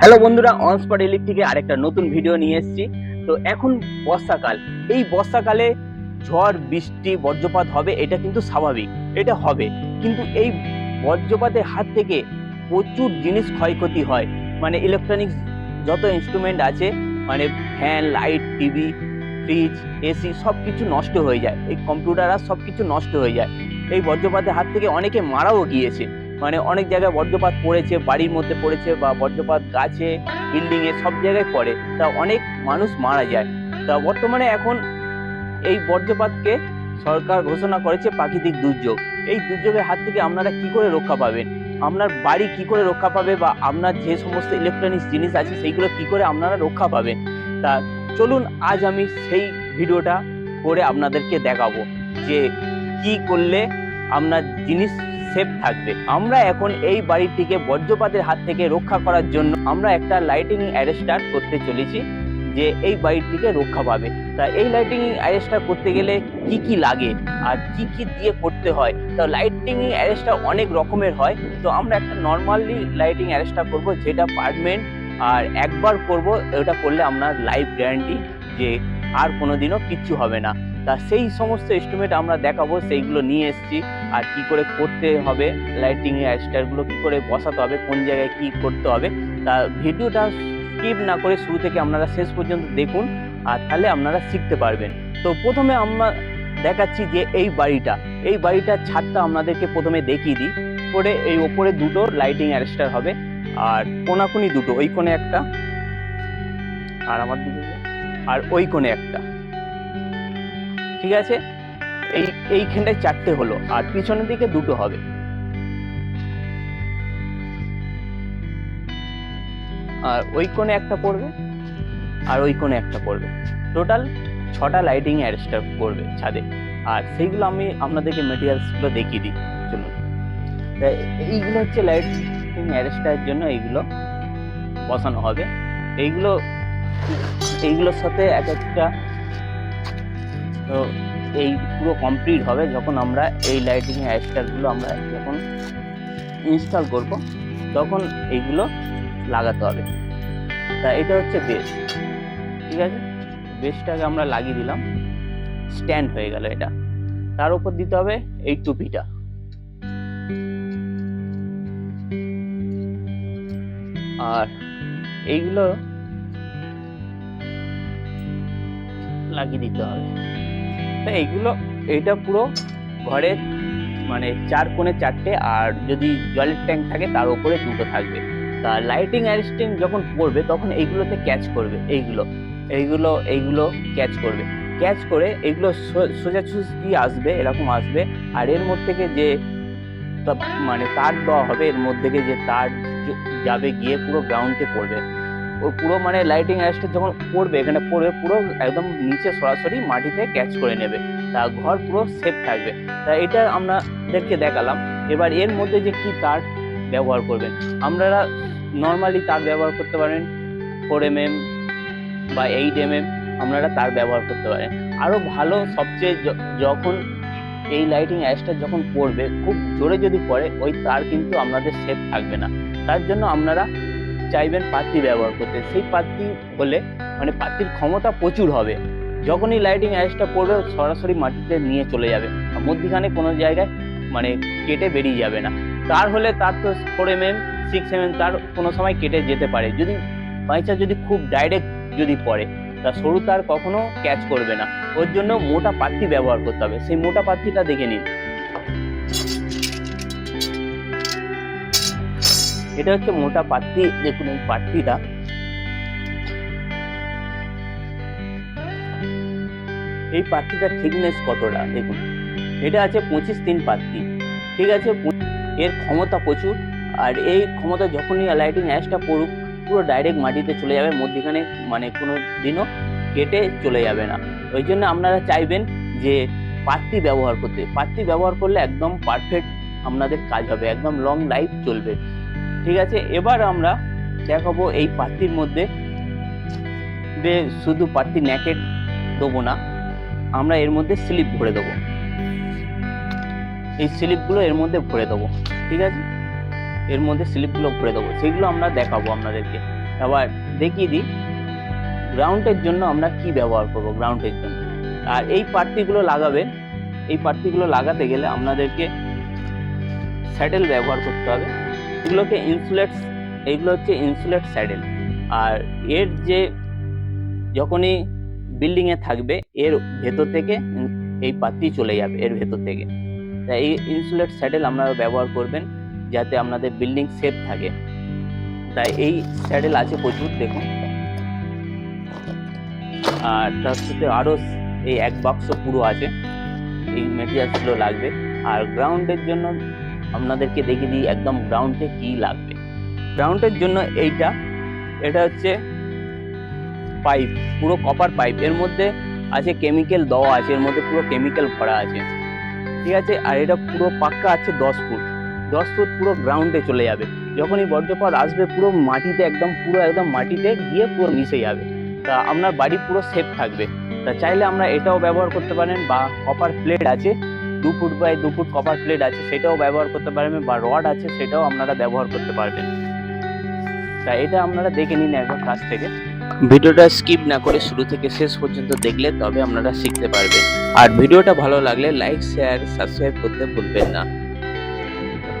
Hello বন্ধুরা on spot ইলেকট্রিকে আরেকটা নতুন ভিডিও নিয়ে এসেছি। তো এখন বর্ষাকাল। এই বর্ষাকালে ঝড়, বৃষ্টি, বজ্রপাত হবে, এটা কিন্তু স্বাভাবিক। এটা হবে। কিন্তু এই বজ্রপাতের হাত থেকে প্রচুর জিনিস ক্ষয়ক্ষতি হয়। মানে ইলেকট্রনিক্স যত ইনস্ট্রুমেন্ট আছে মানে fan light TV fridge AC সব কিছু নষ্ট হয়ে যায়। এই কম্পিউটার আর সব কিছু নষ্ট হয়ে যায়। এই বজ্রপাতের হাত থেকে অনেকে মারাও গিয়েছে। মানে অনেক জায়গায় বজ্রপাত পড়েছে, বাড়ির মধ্যে পড়েছে বা বজ্রপাত গাছে বিল্ডিংয়ে সব জায়গায় পড়ে। তা অনেক মানুষ মারা যায়। তা বর্তমানে এখন এই বজ্রপাতকে সরকার ঘোষণা করেছে প্রাকৃতিক দুর্যোগ। এই দুর্যোগের হাত থেকে আপনারা কি করে রক্ষা পাবেন? আপনার বাড়ি কি করে রক্ষা পাবে বা আপনার যে সমস্ত ইলেকট্রনিক্স জিনিস আছে সেইগুলো কি করে আপনারা রক্ষা পাবেন? তা চলুন আজ আমি সেই ভিডিওটা করে আপনাদেরকে দেখাবো যে কি করলে আপনার জিনিস সেফ থাকবে। আমরা এখন এই বাড়িটিকে বজ্রপাতের হাত থেকে রক্ষা করার জন্য আমরা একটা লাইটিং অ্যারেস্টার করতে চলেছি, যে এই বাড়িটিকে রক্ষা পাবে। তা এই লাইটিং অ্যারেস্টার করতে গেলে কি কি লাগে আর কি কি দিয়ে করতে হয়? তো লাইটিং অ্যারেস্টার অনেক রকমের হয়। তো আমরা একটা নর্মালি লাইটিং অ্যারেস্টার করব, যেটা পারমানেন্ট আর একবার করব, ওটা করলে আপনার লাইফ গ্যারান্টি যে আর কোনো দিনও কিচ্ছু হবে না। তা সেই সমস্ত এস্টিমেট আমরা দেখাবো, সেইগুলো নিয়ে এসেছি। আর কি করে করতে হবে লাইটিং স্টারগুলো কি করে বসাতে হবে, কোন জায়গায় কি করতে হবে, তা ভিডিওটা স্কিপ না করে শুরু থেকে আপনারা শেষ পর্যন্ত দেখুন আর তাহলে আপনারা শিখতে পারবেন। তো প্রথমে আমরা দেখাচ্ছি যে এই বাড়িটা, এই বাড়িটার ছাদটা আপনাদেরকে প্রথমে দেখিয়ে দিই। করে এই ওপরে দুটো লাইটিং অ্যারেস্টার হবে আর কোনাকুনি দুটো, ওই কোণে একটা আর আমার দিকে, আর ওই কোণে একটা। ঠিক আছে? এই, এইখানটায় চারটে হলো, আর পিছনের দিকে দুটো হবে। আর ওই কোণে একটা পড়বে, আর ওই কোণে একটা পড়বে। টোটাল ছটা লাইটিং অ্যারেস্টার করবে ছাদে। আর সেইগুলো আমি আপনাদেরকে মেটেরিয়ালসগুলো দেখিয়ে দিই, চলুন। এইগুলো হচ্ছে লাইটিং অ্যারেস্টারের জন্য এইগুলো বসানো হবে। এইগুলো, এইগুলোর সাথে এক একটা এই পুরো কমপ্লিট হবে যখন আমরা এই লাইটিং অ্যাস্টারগুলো আমরা যখন ইনস্টল করব, তখন এইগুলো লাগাতে হবে। তা এটা হচ্ছে বেস ঠিক আছে? বেসটাকে আমরা লাগিয়ে দিলাম। স্ট্যান্ড হয়ে গেল এটা। তার উপর দিতে হবে এই টুপিটা। আর এইগুলো লাগিয়ে দিতে হবে। তো এইগুলো, এইটা পুরো ঘরের মানে চার কোণে চারটে আর যদি জলের ট্যাঙ্ক থাকে তার উপরে দুটো থাকবে। তা লাইটিং অ্যারিস্টিং যখন পড়বে তখন এইগুলোতে ক্যাচ করবে, এইগুলো এইগুলো এইগুলো ক্যাচ করবে। ক্যাচ করে এগুলো সোজাসুজি আসবে, এরকম আসবে। আর এর মধ্যে থেকে যে মানে তার দেওয়া হবে, এর মধ্যে থেকে যে তার যাবে গিয়ে পুরো গ্রাউন্ডে পড়বে। ও পুরো মানে লাইটিং অ্যারেস্টার যখন পড়বে, এখানে পড়বে পুরো একদম নিচে সরাসরি মাটিতে ক্যাচ করে নেবে। তা ঘর পুরো সেফ থাকবে। তা এটা আপনাদেরকে দেখালাম। এবার এর মধ্যে যে কি তার ব্যবহার করবেন? আপনারা নর্মালি তার ব্যবহার করতে পারেন ফোর এম এম বা এইট এম এম আপনারা তার ব্যবহার করতে পারেন। আরও ভালো সবচেয়ে যখন এই লাইটিং অ্যারেস্টার যখন পড়বে, খুব জোরে যদি পড়ে, ওই তার কিন্তু আপনাদের সেফ থাকবে না। তার জন্য আপনারা চাইবেন পাত্তি ব্যবহার করতে। সেই পাত্তি হলে মানে পাত্তির ক্ষমতা প্রচুর হবে। যখনই লাইটিং অ্যারেস্টটা পড়বে, সরাসরি মাটিতে নিয়ে চলে যাবে। আর মধ্যখানে কোনো জায়গায় মানে কেটে বেরিয়ে যাবে না। তার হলে তার তো four M M six M M তার কোনো সময় কেটে যেতে পারে। যদি বাইচা যদি খুব ডাইরেক্ট যদি পড়ে, তা সরু তার কখনো ক্যাচ করবে না। ওর জন্য মোটা পাত্তি ব্যবহার করতে হবে। সেই মোটা পাত্তিটা দেখে নিন। এটা হচ্ছে মোটা পাত্তি দেখুন এই পাত্তিটা এই পাত্তিটার থিকনেস কতটা, দেখুন। এটা আছে পঁচিশ তিন পাত্রি, ঠিক আছে? এর ক্ষমতা প্রচুর, আর এই ক্ষমতা যখনই লাইটিং অ্যাশটা পড়ুক, পুরো ডাইরেক্ট মাটিতে চলে যাবে, মধ্যখানে মানে কোনো দিনও কেটে চলে যাবে না। ওই জন্য আপনারা চাইবেন যে পাত্তি ব্যবহার করতে। পাত্তি ব্যবহার করলে একদম পারফেক্ট আপনাদের কাজ হবে, একদম লং লাইফ চলবে। ঠিক আছে? এবার আমরা দেখাবো এই পাত্তির মধ্যে। যে শুধু পাত্তি ন্যাকেট দেবো না, আমরা এর মধ্যে স্লিপ ভরে দেবো। এই স্লিপগুলো এর মধ্যে ভরে দেবো, ঠিক আছে? এর মধ্যে স্লিপগুলো ভরে দেবো। সেগুলো আমরা দেখাবো আপনাদেরকে। এবার দেখিয়ে দিই গ্রাউন্ডের জন্য আমরা কি ব্যবহার করব গ্রাউন্ডের জন্য। আর এই পার্টিগুলো লাগাবেন এই পার্টিগুলো লাগাতে গেলে আপনাদেরকে স্যাডেল ব্যবহার করতে হবে। এগুলোকে ইনসুলেট এইগুলো হচ্ছে ইনসুলেট স্যাডেল আর এর যে যখনই বিল্ডিংয়ে থাকবে, এর ভেতর থেকে এই পাত্তি চলে যাবে, এর ভেতর থেকে। তাই এই ইনসুলেট স্যাডেল আপনারা ব্যবহার করবেন যাতে আপনাদের বিল্ডিং সেফ থাকে। তাই এই স্যাডেল আছে প্রচুর, দেখুন। আর তার সাথে আরও এই এক বাক্স পুরো আছে। এই মেটেরিয়ালসগুলো লাগবে। আর গ্রাউন্ডের জন্য আপনাদেরকে দেখিয়ে দিই একদম গ্রাউন্ডে কি লাগবে। গ্রাউন্ডের জন্য এইটা, এটা হচ্ছে পাইপ পুরো কপার পাইপ এর মধ্যে আছে কেমিক্যাল দেওয়া আছে, এর মধ্যে পুরো কেমিক্যাল ভরা আছে। ঠিক আছে? আর এটা পুরো পাক্কা আছে দশ ফুট। দশ ফুট পুরো গ্রাউন্ডে চলে যাবে। যখনই বজ্রপাত আসবে, পুরো মাটিতে একদম, পুরো একদম মাটিতে গিয়ে পুরো মিশে যাবে। তা আপনার বাড়ি পুরো সেফ থাকবে। তা চাইলে আমরা এটাও ব্যবহার করতে পারেন বা কপার প্লেট আছে দু ফুট বাই দু ফুট কপার প্লেট আছে, সেটাও ব্যবহার করতে পারবেন বা রড আছে, সেটাও আপনারা ব্যবহার করতে পারবেন। তা এটা আপনারা দেখে নিন একবার কাছ থেকে। ভিডিওটা স্কিপ না করে শুরু থেকে শেষ পর্যন্ত দেখলে তবে আপনারা শিখতে পারবেন। আর ভিডিওটা ভালো লাগলে লাইক শেয়ার সাবস্ক্রাইব করতে ভুলবেন না।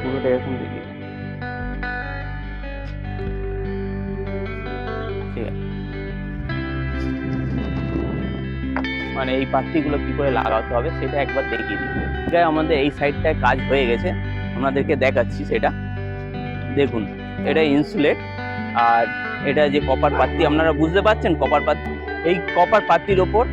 পুরোটা এরকম মানে এই পাত্রিগুলো কি করে লাগাতে হবে সেটা একবার দেখিয়ে দিই। আছে আমাদের এই সাইডটায় কাজ হয়ে গেছে, আপনাদেরকে দেখাচ্ছি সেটা। দেখুন, এটা ইনসুলেট, আর এটা যে কপার পাত্তি আপনারা বুঝতে পারছেন কপার পাত্রি এই কপার পাত্তির ওপর,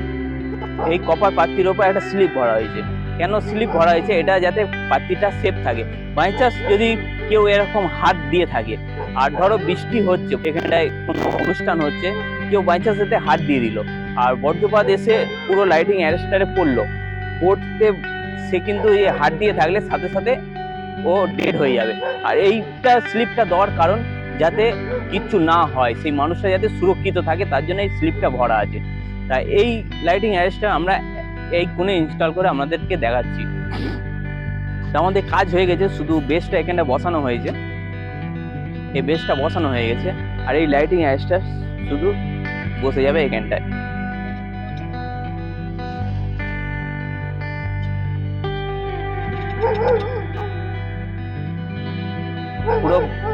এই কপার পাত্তির ওপর একটা স্লিপ ভরা হয়েছে। কেন স্লিপ ভরা হয়েছে? এটা যাতে পাত্তিটা সেফ থাকে। বাই চান্স যদি কেউ এরকম হাত দিয়ে থাকে, আর ধরো বৃষ্টি হচ্ছে, এখানটায় কোনো অনুষ্ঠান হচ্ছে, কেউ বাই চান্স এতে হাত দিয়ে দিল। আর বজ্রপাত এসে পুরো লাইটিং অ্যারেস্টারে পড়ল। পড়তে সে কিন্তু এই হাত দিয়ে থাকলে সাথে সাথে ও ডেড হয়ে যাবে। আর এইটা স্লিপটা দেওয়ার কারণ যাতে কিচ্ছু না হয়, সেই মানুষটা যাতে সুরক্ষিত থাকে, তার জন্য এই স্লিপটা ভরা আছে। তাই এই লাইটিং অ্যারেস্টটা আমরা এই কোণে ইনস্টল করে আমাদেরকে দেখাচ্ছি। আমাদের কাজ হয়ে গেছে, শুধু বেসটা এখানটা বসানো হয়েছে। এই বেসটা বসানো হয়ে গেছে। আর এই লাইটিং অ্যারেস্টটা শুধু বসে যাবে এখানটায়।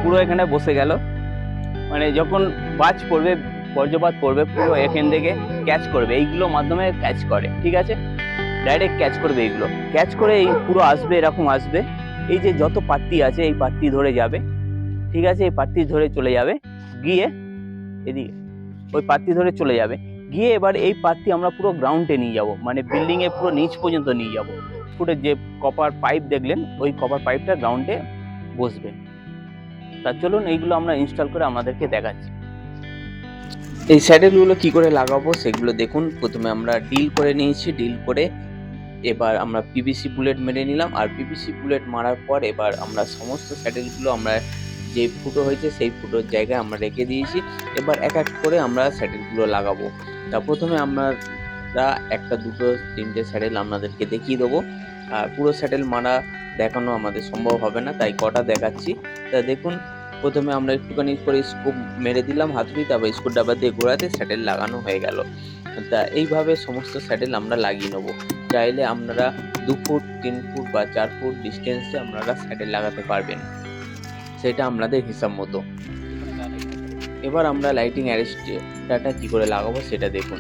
পুরো পুরো এখানে বসে গেল। মানে যখন বাজ পড়বে, বজ্রপাত পড়বে, পুরো এখান থেকে ক্যাচ করবে। এইগুলো মাধ্যমে ক্যাচ করে, ঠিক আছে? ডাইরেক্ট ক্যাচ করবে এইগুলো। ক্যাচ করে এই পুরো আসবে, এরকম আসবে। এই যে যত পাত্তি আছে, এই পাত্তি ধরে যাবে। ঠিক আছে? এই পাত্তি ধরে চলে যাবে। গিয়ে এদিকে, ওই পাত্তি ধরে চলে যাবে। গিয়ে এবার এই পাত্তি আমরা পুরো গ্রাউন্ডে নিয়ে যাব। মানে বিল্ডিং এ পুরো নিচ পর্যন্ত নিয়ে যাব। ফুটে যে কপার পাইপ দেখলেন, ওই কপার পাইপটা গ্রাউন্ডে বসবে। তা চলুন এইগুলো আমরা ইনস্টল করে আমাদেরকে দেখাচ্ছি। এই স্যাডেলগুলো কি করে লাগাবো সেগুলো দেখুন। প্রথমে আমরা ডিল করে নিয়েছি ডিল করে এবার আমরা পিভিসি বুলেট মেরে নিলাম। আর পিভিসি বুলেট মারার পর এবার আমরা সমস্ত স্যাডেলগুলো আমরা যে ফুটো হয়েছে সেই ফুটোর জায়গায় আমরা রেখে দিয়েছি। এবার এক এক করে আমরা স্যাডেলগুলো লাগাবো। তা প্রথমে আমরা একটা, দুটো, তিনটে স্যাডেল আপনাদেরকে দেখিয়ে দেবো। আর পুরো স্যাডেল মারা দেখানো আমাদের সম্ভব হবে না, তাই কটা দেখাচ্ছি। তা দেখুন প্রথমে আমরা একটুখানি করে স্কোপ মেরে দিলাম হাতুড়ি তারপর স্ক্রু ডাবা দিয়ে ঘোরাতে স্যাটেল লাগানো হয়ে গেল। তা এইভাবে সমস্ত স্যাটেল আমরা লাগিয়ে নেব। চাইলে আপনারা দু ফুট, তিন ফুট বা চার ফুট ডিস্টেন্সে আপনারা স্যাটেল লাগাতে পারবেন। সেটা আপনাদের হিসাব মতো। এবার আমরা লাইটিং অ্যারেস্টারটা কী করে লাগাবো সেটা দেখুন।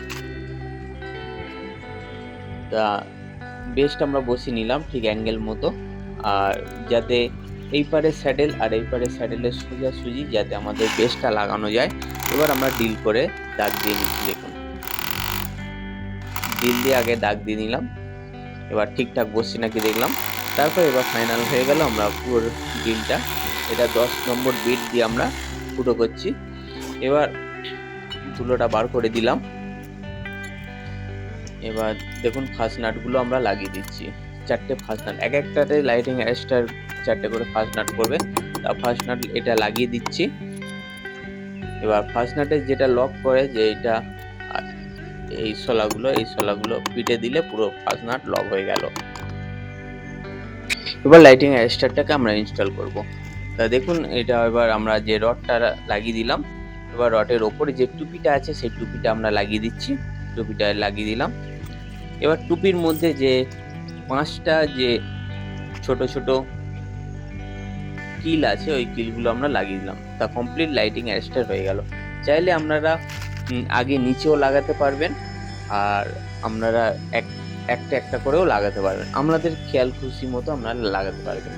তা বেস্ট আমরা বসিয়ে নিলাম ঠিক অ্যাঙ্গেল মতো। আর যাতে এই পারে স্যাডেল আর এই পারে স্যাডেলের সোজাসুজি যাতে আমাদের বেসটা লাগানো যায়। এবার আমরা ডিল করে দাগ দিয়ে নিচ্ছি, দেখুন। ডিল দিয়ে আগে দাগ দিয়ে নিলাম। এবার ঠিকঠাক বসছি নাকি দেখলাম। তারপর এবার ফাইনাল হয়ে গেল আমরা পুরো ডিলটা। এটা দশ নম্বর বিট দিয়ে আমরা ফুটো করছি। এবার তুলোটা বার করে দিলাম। এবার দেখুন ফার্স্ট নাটগুলো আমরা লাগিয়ে দিচ্ছি। চারটে ফার্স্ট নাট এক একটাতে লাইটিং অ্যারেস্টার চারটে করে ফার্স্ট নাট করবে। তা ফার্স্ট নাট এটা লাগিয়ে দিচ্ছি। এবার ফার্স্ট নাটে যেটা লক করে যে এটা এই শলাগুলো এই শলাগুলো পিটে দিলে পুরো ফার্স্ট নাট লক হয়ে গেল। এবার লাইটিং অ্যারেস্টারটাকে আমরা ইনস্টল করব। তা দেখুন, এটা এবার আমরা যে রডটা লাগিয়ে দিলাম, এবার রডের ওপরে যে টুপিটা আছে, সেই টুপিটা আমরা লাগিয়ে দিচ্ছি। টুপিটা লাগিয়ে দিলাম। এবার টুপির মধ্যে যে পাঁচটা যে ছোট ছোট কিল আছে, ওই কিলগুলো আমরা লাগিয়ে দিলাম। তা কমপ্লিট লাইটিং অ্যারেস্টার হয়ে গেল। চাইলে আপনারা আগে নিচেও লাগাতে পারবেন, আর আপনারা এক, একটা একটা করেও লাগাতে পারবেন। আপনাদের খেয়াল খুশি মতো আপনারা লাগাতে পারবেন।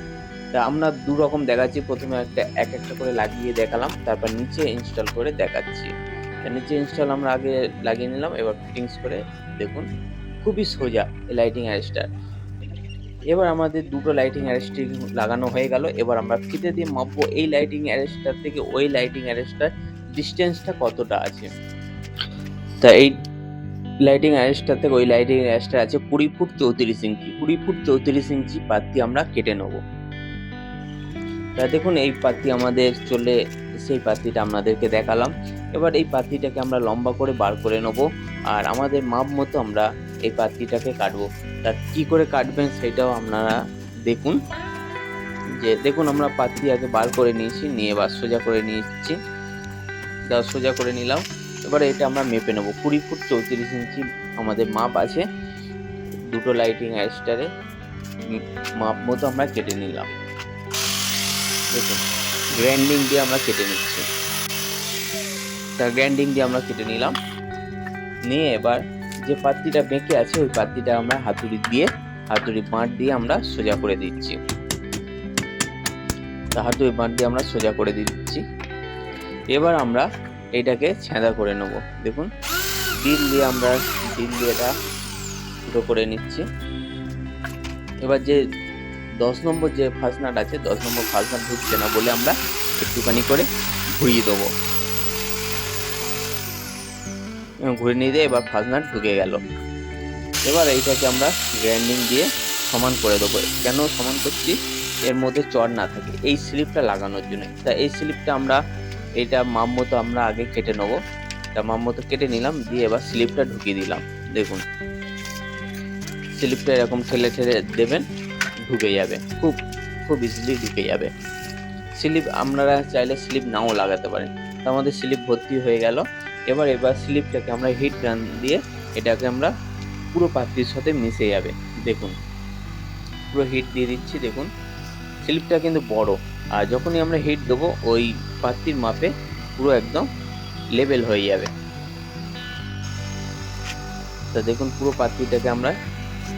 তা আমরা দু রকম দেখাচ্ছি, প্রথমে একটা, এক একটা করে লাগিয়ে দেখালাম, তারপর নিচে ইনস্টল করে দেখাচ্ছি। নিচে ইনস্টল আমরা আগে লাগিয়ে নিলাম, এবার ফিটিংস করে দেখুন। খুবই সোজা লাইটিং অ্যারেস্টার এবার আমাদের দুটো লাইটিং অ্যারেস্টার লাগানো হয়ে গেল। এবার আমরা ফিতে দিয়ে মাপবো এই লাইটিং অ্যারেস্টার থেকে ওই লাইটিং অ্যারেস্টার ডিস্টেন্সটা কতটা আছে। তা এই লাইটিং অ্যারেস্টার থেকে ওই লাইটিং অ্যারেস্টার আছে কুড়ি ফুট চৌত্রিশ ইঞ্চি। কুড়ি ফুট চৌত্রিশ ইঞ্চি পাত্তি আমরা কেটে নেব। তা দেখুন এই পাত্তি আমাদের চলে, সেই পাত্তিটা আপনাদেরকে দেখালাম। এবার এই পাত্তিটাকে আমরা লম্বা করে বার করে নেব। আর আমাদের মাপ মতো আমরা এই পাত্তিটাকে কাটবো। তা কী করে কাটবেন সেটাও আপনারা দেখুন। যে দেখুন আমরা পাত্তি আগে বার করে নিয়েছি, নিয়ে এবার সোজা করে নিচ্ছি তা সোজা করে নিলাম। এবারে এটা আমরা মেপে নেব। কুড়ি ফুট চৌত্রিশ ইঞ্চি আমাদের মাপ আছে। দুটো লাইটিং অ্যাস্টারে মাপ মতো আমরা কেটে নিলাম। দেখুন গ্র্যান্ডিং দিয়ে আমরা কেটে নিচ্ছি। তা গ্র্যান্ডিং দিয়ে আমরা কেটে নিলাম। নিয়ে এবার যে পাত্তিটা বেঁকে আছে, ওই পাত্তিটা আমরা হাতুড়ি দিয়ে, হাতুড়ি বাঁট দিয়ে আমরা সোজা করে দিচ্ছি। তা হাতুড়ি বাঁট দিয়ে আমরা সোজা করে দিচ্ছি। এবার আমরা এটাকে ছেঁদা করে নেব। দেখুন, ডিল দিয়ে আমরা ডিল দিয়ে এটা ফুটো করে নিচ্ছি। এবার যে দশ নম্বর যে ফার্স্ট আছে, দশ নম্বর ফার্স্ট ঢুকছে না বলে আমরা একটুখানি করে ঘুরিয়ে দেবো। ঘুরে নিয়ে দিয়ে এবার ফার্স্ট নাট ঢুকে গেল। এবার এইটাকে আমরা গ্রাইন্ডিং দিয়ে সমান করে দেবো। কেন সমান করছি? এর মধ্যে চড় না থাকে। এই স্লিপটা লাগানোর জন্য। তা এই স্লিপটা আমরা, এটা মাপ মতো আমরা আগে কেটে নেব। তা মাপ মতো কেটে নিলাম, দিয়ে এবার স্লিপটা ঢুকিয়ে দিলাম। দেখুন। স্লিপটা এরকম ঠেলে ঠেলে দেবেন, ঢুকে যাবে। খুব খুব ইজিলি ঢুকে যাবে। স্লিপ আপনারা চাইলে স্লিপ নাও লাগাতে পারেন। তো আমাদের স্লিপ ভর্তি হয়ে গেল। এবার এবার স্লিপটাকে আমরা হিট গান দিয়ে এটাকে আমরা পুরো পাত্রির সাথে মিশে যাবে। দেখুন, পুরো হিট দিয়ে দিচ্ছি, দেখুন। স্লিপটা কিন্তু বড়। আর যখনই আমরা হিট দেবো, ওই পাত্রির মাপে পুরো একদম লেভেল হয়ে যাবে। তা দেখুন, পুরো পাত্রিটাকে আমরা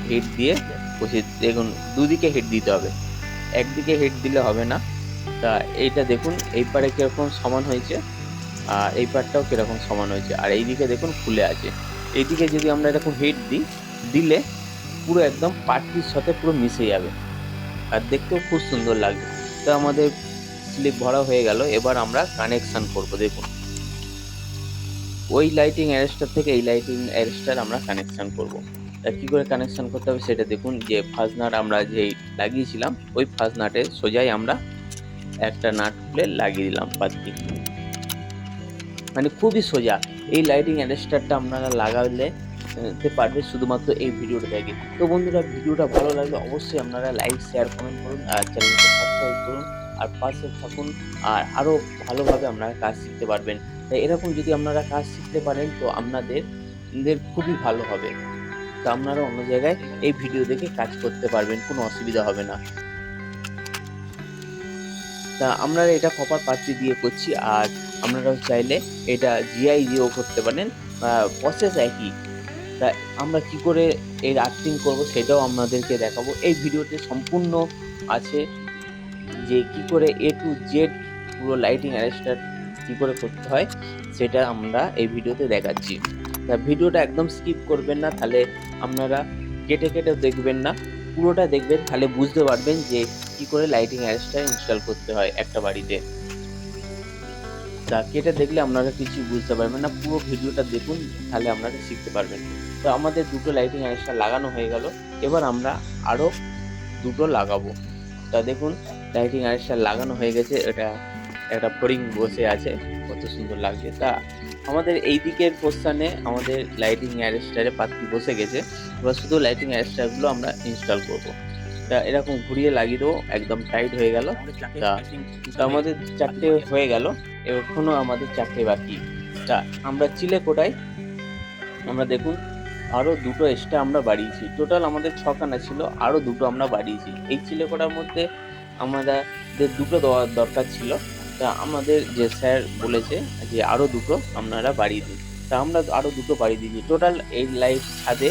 হিট দিয়ে বসিয়ে দেখুন, দুদিকে হিট দিতে হবে। একদিকে হিট দিলে হবে না। তা এইটা দেখুন, এই পারে কীরকম সমান হয়েছে। এই পার্টটাও কীরকম সমান হয়েছে? আর এইদিকে দেখুন খুলে আছে। এইদিকে যদি আমরা এরকম হিট দিই, দিলে পুরো একদম পাটটির সাথে পুরো মিশে যাবে। আর দেখতেও খুব সুন্দর লাগবে। তো আমাদের স্লিপ ভরা হয়ে গেল। এবার আমরা কানেকশান করব, দেখুন। ওই লাইটিং অ্যারেস্টার থেকে এই লাইটিং অ্যারেস্টার আমরা কানেকশান করব। কী করে কানেকশান করতে হবে সেটা দেখুন, যে ফার্স্ট নাট আমরা যেই লাগিয়েছিলাম, ওই ফার্স্ট নাটে সোজাই আমরা একটা নাট খুলে লাগিয়ে দিলাম পাত্তি মানে খুবই সোজা। এই লাইটিং অ্যাডাস্টারটা আপনারা লাগালে পারবে শুধুমাত্র এই ভিডিওটা দেখে। তো বন্ধুরা ভিডিওটা ভালো লাগলে অবশ্যই আপনারা লাইক শেয়ার কমেন্ট করুন, আর চ্যানেলকে সাবস্ক্রাইব করুন, আর পাশে থাকুন, আর আরও ভালোভাবে আপনারা কাজ শিখতে পারবেন। তাই এরকম যদি আপনারা কাজ শিখতে পারেন, তো আপনাদের, দের খুবই ভালো হবে। তো আপনারা অন্য জায়গায় এই ভিডিও দেখে কাজ করতে পারবেন, কোনো অসুবিধা হবে না। তা আমরা এটা কপার পাত্রি দিয়ে করছি, আর আপনারাও চাইলে এটা জিআই দিয়েও করতে পারেন প্রসেস একই। তা আমরা কি করে এর আর্টিং করব সেটাও আপনাদেরকে দেখাবো। এই ভিডিওতে সম্পূর্ণ আছে যে কি করে এ টু জেড পুরো লাইটিং অ্যারেস্টার কি করে করতে হয়, সেটা আমরা এই ভিডিওতে দেখাচ্ছি। তা ভিডিওটা একদম স্কিপ করবেন না, তাহলে আপনারা কেটে কেটে দেখবেন না। পুরোটা দেখবেন, তাহলে বুঝতে পারবেন যে কি করে লাইটিং অ্যারেস্টার ইনস্টল করতে হয় একটা বাড়িতে। তা কেটে দেখলে আপনারা কিছু বুঝতে পারবেন না। পুরো ভিডিওটা দেখুন, তাহলে আপনারা শিখতে পারবেন। তো আমাদের দুটো লাইটিং অ্যারেস্টার লাগানো হয়ে গেল। এবার আমরা আরও দুটো লাগাবো। তা দেখুন লাইটিং অ্যারেস্টার লাগানো হয়ে গেছে। এটা একটা ফরিং বসে আছে। কত সুন্দর লাগছে। তা আমাদের এই দিকের পোস্টানে আমাদের লাইটিং অ্যারেস্টারে পাত্রি বসে গেছে। এবার শুধু লাইটিং অ্যারেস্টারগুলো আমরা ইনস্টল করব। তা এরকম ঘুরিয়ে লাগিয়ে দেবো একদম টাইট হয়ে গেল। তা আমাদের চারটে হয়ে গেল। এখনও আমাদের চাকরি বাকি। তা, আমরা চিলে কোটায়? আমরা দেখুন আরও দুটো এক্সট্রা আমরা বাড়িয়েছি। টোটাল আমাদের ছখানা ছিল আরও দুটো আমরা বাড়িয়েছি। এই চিলে কোটার মধ্যে আমাদের দুটো দেওয়ার দরকার ছিল। তা, আমাদের যে স্যার বলেছে যে আরও দুটো আপনারা বাড়িয়ে দিন। তা, আমরা আরও দুটো বাড়িয়ে দিয়েছি। টোটাল এই লাইট ছাদে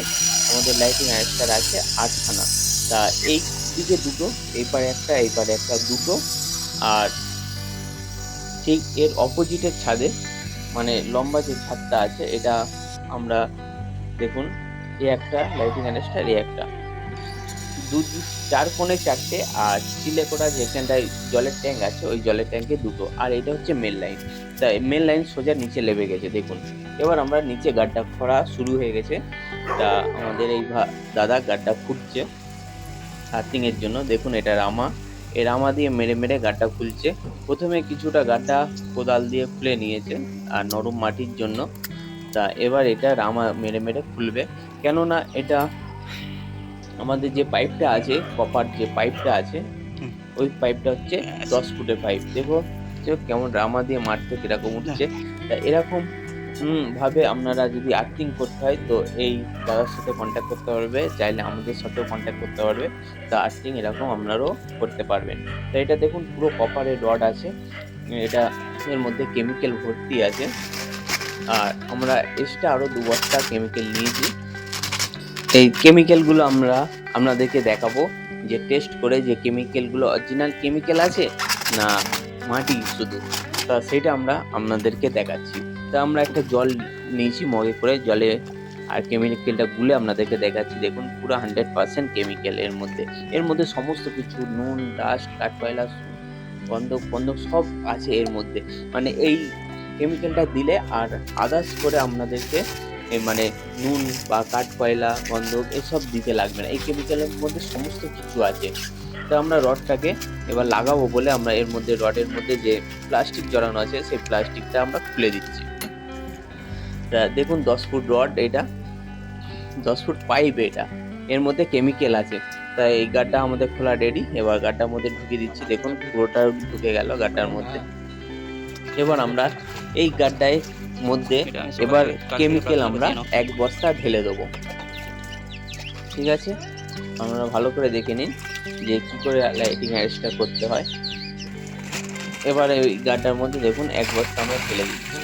আমাদের লাইটিং অ্যারেস্টার আছে আটখানা। তা, এই দিকে দুটো, এই পারে একটা, এই পারে একটা দুটো। আর ঠিক এর অপোজিটের ছাদে মানে লম্বা যে ছাদটা আছে, এটা আমরা দেখুন, এ একটা লাইটিং অ্যারেস্টার এ একটা। দু, চার কোণে চারটে আর চিলে করা যেখানটায় জলের ট্যাঙ্ক আছে, ওই জলের ট্যাঙ্কে দুটো। আর এটা হচ্ছে মেন লাইন তা মেন লাইন সোজা নিচে লেবে গেছে, দেখুন। এবার আমরা নিচে গাড্ডা খরা শুরু হয়ে গেছে। তা আমাদের এই দাদা গাড্ডা খুঁড়ছে। আর্থিং জন্য। দেখুন, এটা রামা। রামা দিয়ে মেরে মেরে গাড্ডা খুলছে। প্রথমে কিছুটা গাড্ডা কোদাল দিয়ে খুলে নিয়েছে আর নরম মাটির জন্য। তা এবার এটা রামা মেরে মেরে খুলবে। কেননা এটা আমাদের যে পাইপটা আছে কপার যে পাইপটা আছে ওই পাইপটা হচ্ছে দশ ফুটের পাইপ। দেখো যে কেমন রামা দিয়ে মারতে কীরকম উঠছে। তা এরকম ভাবে আপনারা যদি আর্থিং করতে হয়, তো এই দাদার সাথে কন্ট্যাক্ট করতে পারবে। চাইলে আমাদের সাথেও কন্ট্যাক্ট করতে পারবে। তা আর্থিং এরকম আপনারাও করতে পারবেন। তো এটা দেখুন, পুরো কপারের রড আছে। এটা এর মধ্যে কেমিক্যাল ভর্তি আছে। আর আমরা এক্সট্রা আরও দু বস্তা কেমিক্যাল নিয়েছি। এই কেমিক্যালগুলো আমরা, আপনাদেরকে দেখাবো যে টেস্ট করে যে কেমিক্যালগুলো অরিজিনাল কেমিক্যাল আছে না মাটি শুধু। তা সেটা আমরা আপনাদেরকে দেখাচ্ছি। তা আমরা একটা জল নিয়েছি মগে করে, জলে আর কেমিক্যালটা গুলে আপনাদেরকে দেখাচ্ছি। দেখুন, পুরো হান্ড্রেড পার্সেন্ট কেমিক্যাল এর মধ্যে। এর মধ্যে সমস্ত কিছু, নুন, ডাস্ট কাঠকয়লা গন্ধক বন্ধক সব আছে এর মধ্যে। মানে এই কেমিক্যালটা দিলে আর আদার্স করে আপনাদেরকে মানে নুন বা কাঠ কাঠকয়লা গন্ধক এসব দিতে লাগবে না। এই কেমিক্যালের মধ্যে সমস্ত কিছু আছে। তো আমরা রডটাকে এবার লাগাবো বলে আমরা এর মধ্যে, রডের মধ্যে যে প্লাস্টিক জড়ানো আছে, সেই প্লাস্টিকটা আমরা খুলে দিচ্ছি। দেখুন দশ ফুট রড এটা দশ ফুট পাইপ এটা। এর মধ্যে কেমিক্যাল আছে। তাই এই গাড্ডা আমাদের খোলা রেডি এবার গাড্ডার মধ্যে ঢুকিয়ে দিচ্ছি। দেখুন পুরোটা ঢুকে গেল গাড্ডার মধ্যে। এবার আমরা এই গাড্ডায় মধ্যে এবার কেমিক্যাল আমরা এক বস্তা ঢেলে দেবো। ঠিক আছে? আপনারা ভালো করে দেখে নিন যে কি করে লাইটিং অ্যারেস্টটা করতে হয়। এবার এই গাড্ডার মধ্যে দেখুন এক বস্তা আমরা ঢেলে দিচ্ছি।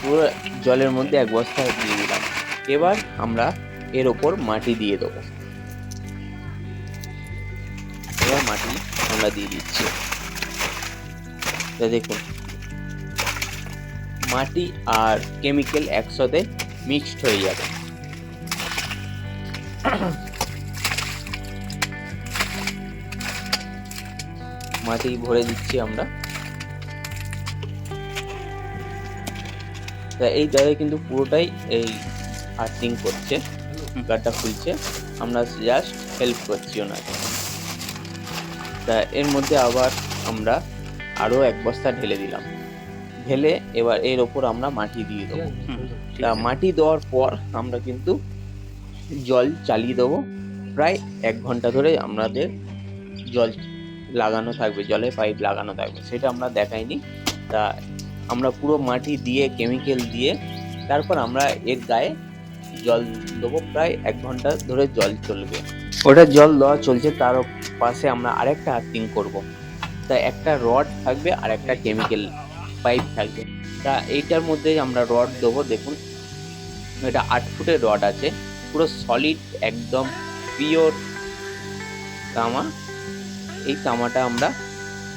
পুরো জলের মধ্যে এক বস্তা দিয়ে দিলাম। এবার আমরা এর ওপর মাটি দিয়ে দেবো। এবার মাটি আমরা দিয়ে দিচ্ছি। দেখুন, মাটি আর কেমিক্যাল একসাথে মিক্সড হয়ে যাবে। মাটি ভরে দিচ্ছি আমরা। তা এই জায়গায় কিন্তু পুরোটাই এই আর্থিং করছে গাড্ডা খুলছে। আমরা জাস্ট হেল্প করছি ওনাকে। তা এর মধ্যে আবার আমরা আরও এক বস্তা ঢেলে দিলাম। ঢেলে এবার এর ওপর আমরা মাটি দিয়ে দেবো। তা মাটি দেওয়ার পর আমরা কিন্তু জল চালিয়ে দেবো। প্রায় এক ঘণ্টা ধরে আমাদের জল লাগানো থাকবে জলে পাইপ লাগানো থাকবে। সেটা আমরা দেখাইনি। তা আমরা পুরো মাটি দিয়ে কেমিক্যাল দিয়ে, তারপর আমরা এর গায়ে জল দেবো। প্রায় এক ঘণ্টা ধরে জল চলবে। ওটা জল দেওয়া চলছে, তার পাশে আমরা আরেকটা আর্থিং করব। তা একটা রড থাকবে আর একটা কেমিক্যাল পাইপ থাকবে। তা এইটার মধ্যে আমরা রড দেবো, দেখুন। এটা আট ফুটের রড আছে, পুরো সলিড একদম পিওর তামা। এই তামাটা আমরা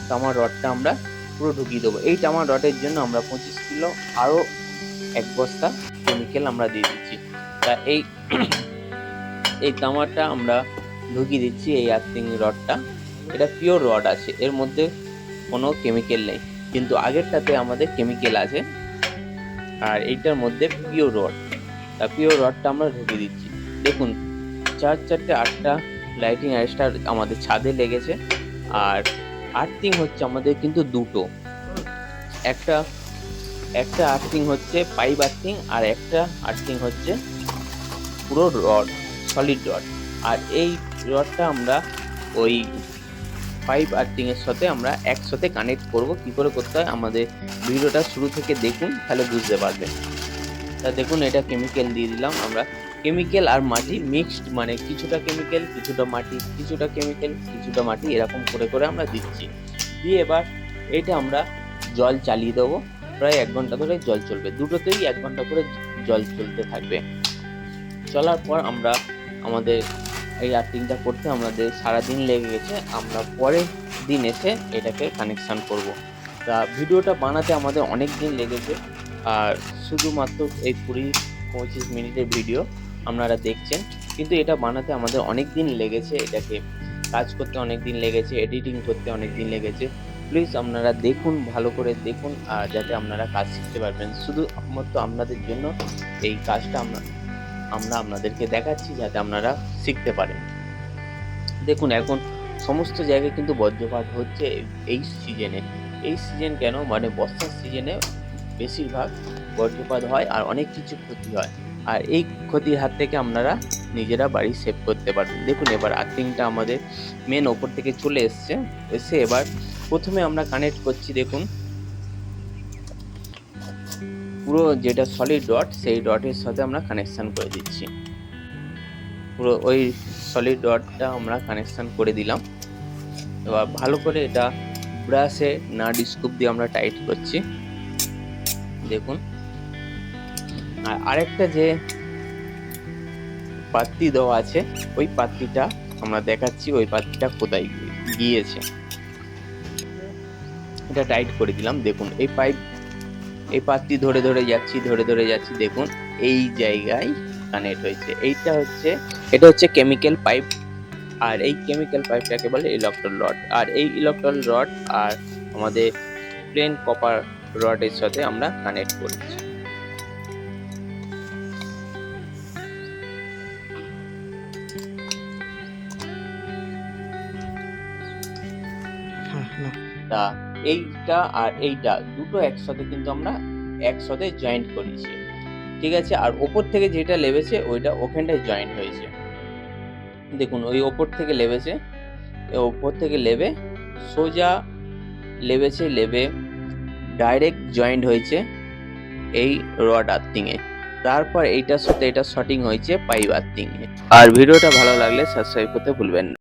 তামার রডটা আমরা পুরো ঢুকিয়ে দেবো। এই টামা রডের জন্য আমরা পঁচিশ কিলো, আরও এক বস্তা কেমিক্যাল আমরা দিয়ে দিচ্ছি। তা এই এই তামাটা আমরা ঢুকিয়ে দিচ্ছি এই আর্থিং রডটা। এটা পিওর রড আছে, এর মধ্যে কোনো কেমিক্যাল নেই। কিন্তু আগেরটাতে আমাদের কেমিক্যাল আছে, আর এইটার মধ্যে পিওর রড তা পিওর রডটা আমরা ঢুকিয়ে দিচ্ছি। দেখুন, চার চারটে আটটা লাইটিং অ্যারেস্টার আমাদের ছাদে লেগেছে, আর আর্থিং হচ্ছে আমাদের কিন্তু দুটো। একটা একটা আর্থিং হচ্ছে পাইপ আর্থিং আর একটা আর্থিং হচ্ছে পুরো রড সলিড রড আর এই রডটা আমরা ওই পাইপ আর্থিং এর সাথে আমরা একসাথে কানেক্ট করব। কি করে করতে হয়? আমাদের ভিডিওটা শুরু থেকে দেখুন, তাহলে বুঝতে পারবেন। তা দেখুন, এটা কেমিক্যাল দিয়ে দিলাম। আমরা কেমিক্যাল আর মাটি মিক্সড মানে কিছুটা কেমিক্যাল কিছুটা মাটি, কিছুটা কেমিক্যাল কিছুটা মাটি, এরকম করে করে আমরা দিচ্ছি। দিয়ে এবার এটা আমরা জল চালিয়ে দেবো। প্রায় এক ঘণ্টা ধরে জল চলবে। দুটোতেই এক ঘণ্টা করে জল চলতে থাকবে। চলার পর আমরা আমাদের এই আর্থিংটা করতে আমাদের সারাদিন লেগে গেছে। আমরা পরের দিন এসে এটাকে কানেকশান করব। তা ভিডিওটা বানাতে আমাদের অনেক দিন লেগেছে। আর শুধুমাত্র এই কুড়ি পঁচিশ মিনিটের ভিডিও। আপনারা দেখছেন। কিন্তু এটা বানাতে আমাদের অনেক দিন লেগেছে, এটাকে কাজ করতে অনেক দিন লেগেছে এডিটিং করতে অনেক দিন লেগেছে। প্লিজ আপনারা দেখুন, ভালো করে দেখুন, আর যাতে আপনারা কাজ শিখতে পারবেন। শুধু একমাত্র আপনাদের জন্য এই কাজটা আমরা আমরা আপনাদেরকে দেখাচ্ছি, যাতে আপনারা শিখতে পারেন। দেখুন, এখন সমস্ত জায়গায় কিন্তু বজ্রপাত হচ্ছে এই সিজনে এই সিজন কেন? মানে বর্ষার সিজনে বেশিরভাগ বজ্রপাত হয়, আর অনেক কিছু ক্ষতি হয়। আর এই ক্ষতির হাত থেকে আপনারা নিজেরা বাড়ি সেভ করতে পারবেন দেখুন, এবার আর্থিংটা আমাদের মেন ওপর থেকে চলে এসছে। এসে এবার প্রথমে আমরা কানেক্ট করছি, দেখুন। পুরো যেটা সলিড ডট সেই ডটের সাথে আমরা কানেকশান করে দিচ্ছি। পুরো ওই সলিড ডটটা আমরা কানেকশান করে দিলাম। এবার ভালো করে এটা ব্রাশে নাট স্কুপ দিয়ে আমরা টাইট করছি। দেখুন। আর আরেকটা যে পাত্তি দেওয়া আছে, ওই পাত্তিটা আমরা দেখাচ্ছি, ওই পাত্রিটা কোথায় গিয়ে- গিয়েছে। এটা টাইট করে দিলাম, দেখুন, এই পাইপ এই পাত্তি ধরে ধরে যাচ্ছি, ধরে ধরে যাচ্ছি, দেখুন, এই জায়গায় কানেক্ট হয়েছে। এইটা হচ্ছে, এটা হচ্ছে কেমিক্যাল পাইপ আর এই কেমিক্যাল পাইপটাকে বলে ইলেকট্রল রড আর এই ইলেকট্রল রড আর আমাদের প্লেন কপার রডের সাথে আমরা কানেক্ট করছি। তা, এইটা আর এইটা দুটো একসাথে কিন্তু আমরা একসাথে জয়েন্ট করেছি। ঠিক আছে? আর ওপর থেকে যেটা লেবেছে, ওইটা ওখানটায় জয়েন্ট হয়েছে। দেখুন, ওই ওপর থেকে লেবেছে ওপর থেকে লেবে, সোজা লেবেছে, লেবে ডাইরেক্ট জয়েন্ট হয়েছে এই রড আর্থিংয়ে তারপর এইটার সাথে এটা শটিং হয়েছে পাইপ আর্থিংয়ে আর ভিডিওটা ভালো লাগলে সাবস্ক্রাইব করতে ভুলবেন না।